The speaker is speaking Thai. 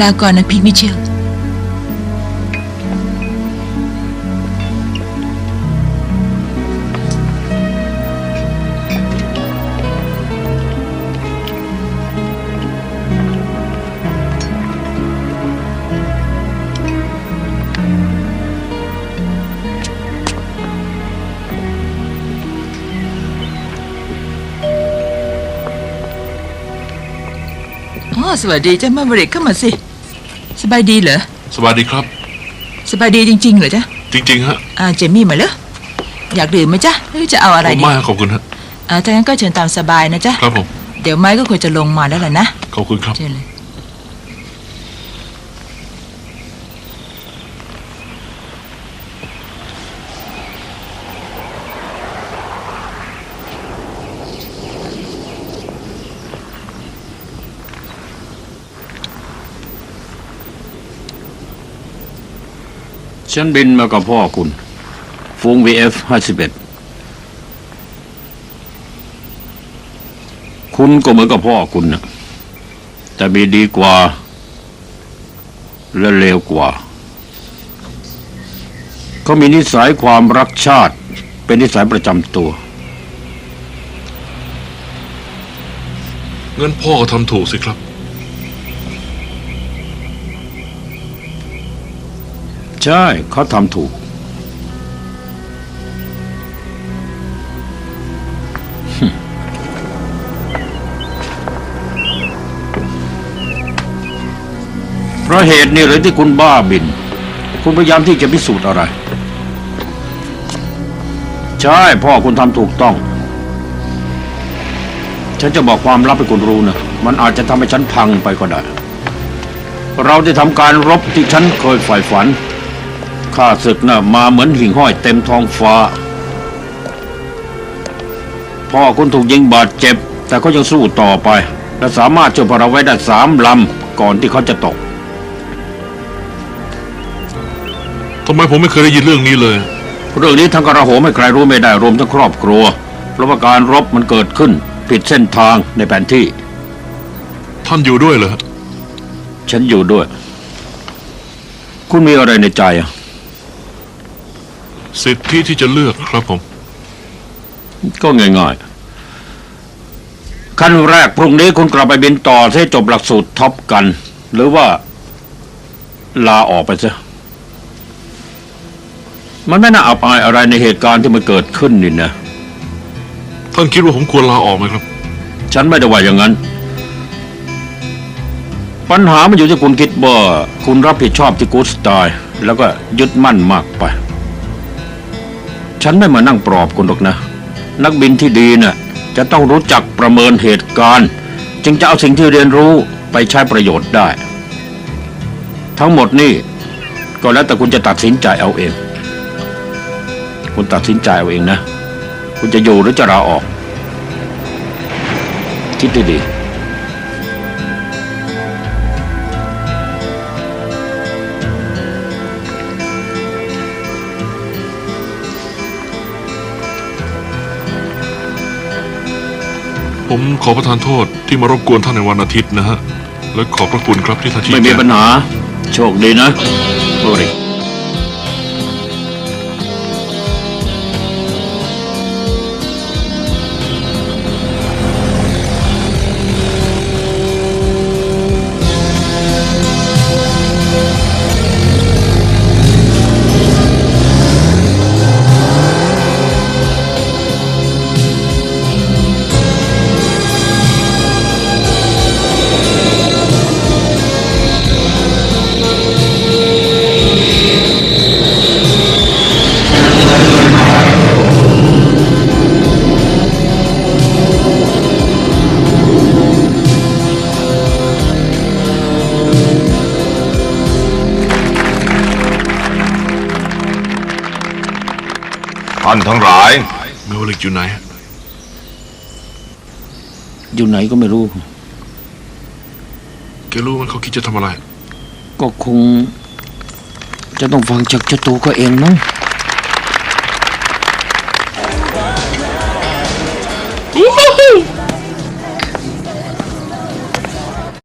ลาก่อน สวัสดีจ้ามาบริกเข้ามาสิ สบายดีเหรอ สวัสดีครับ สบายดีจริง ๆ เหรอจ๊ะจริง ๆ ฮะอ่าเจมี่มาเหรออยากดื่มไหมจ๊ะหรือจะเอาอะไรผมดีไม่ขอบคุณฮะอ่าถ้างั้นก็เชิญตามสบายนะจ๊ะ ครับผม เดี๋ยวไม้ก็ควรจะลงมาแล้วล่ะนะ ขอบคุณครับ เชิญเลย ฉันบินมากับพ่อคุณ ฟูง VF 51 คุณก็เหมือนกับพ่อคุณนะแต่มีดีกว่า และเลวกว่า เขามีนิสัยความรักชาติ เป็นนิสัยประจำตัว เงินพ่อก็ทำถูกสิครับ ใช่เขาทำถูก เพราะเหตุนี้เลยที่คุณบ้าบิน คุณพยายามที่จะพิสูจน์อะไร ใช่ พ่อคุณทำถูกต้อง ฉันจะบอกความลับให้คุณรู้นะ มันอาจจะทำให้ฉันพังไปก็ได้เราได้ทำการรบที่ฉันเคยฝ่ายฝัน ข้าศึกน่ะมาเหมือนหิ่งห้อยเต็มท้องฟ้า พ่อคุณถูกยิงบาดเจ็บ แต่ก็ยังสู้ต่อไป และสามารถช่วยพวกเราไว้ได้สามลำก่อนที่เขาจะตก ทำไมผมไม่เคยได้ยินเรื่องนี้เลย เรื่องนี้ทั้งกระโหมให้ใครรู้ไม่ได้รวมทั้งครอบครัว เพราะว่าการรบมันเกิดขึ้นผิดเส้นทางในแผนที่ ท่านอยู่ด้วยเหรอ ฉันอยู่ด้วย คุณมีอะไรในใจอะ สิทธิที่จะเลือกครับผม ก็ง่ายๆขั้นแรกพรุ่งนี้คุณกลับไปบินต่อให้จบหลักสูตรท็อปกัน หรือว่า ลาออกไปซะมันไม่น่าอับอายอะไรในเหตุการณ์ที่มันเกิดขึ้นนี่นะ ท่านคิดว่าผมควรลาออกไหมครับ ฉันไม่ได้ว่าอย่างนั้น ปัญหามันอยู่ที่คุณคิดว่าคุณรับผิดชอบที่กูสไตล์แล้วก็ยึดมั่นมากไป ฉันไม่มานั่งปลอบคุณหรอกนะ นักบินที่ดีน่ะจะต้องรู้จักประเมินเหตุการณ์ จึงจะเอาสิ่งที่เรียนรู้ไปใช้ประโยชน์ได้ ทั้งหมดนี่ก็แล้วแต่คุณจะตัดสินใจเอาเอง คุณตัดสินใจเอาเองนะ คุณจะอยู่หรือจะลาออก คิดดี ผมขอประทานโทษที่มารบกวนท่านในวันอาทิตย์นะฮะ และขอบพระคุณครับที่ท่านๆชี้ไม่มีปัญหา โชคดีนะโอริ ท่านทั้งหลาย เมลลิกอยู่ไหน อยู่ไหนก็ไม่รู้ แกรู้ไหมเขาคิดจะทำอะไร ก็คง จะต้องฟังจากเจ้าตัวก็เองมั้งรู้ไหม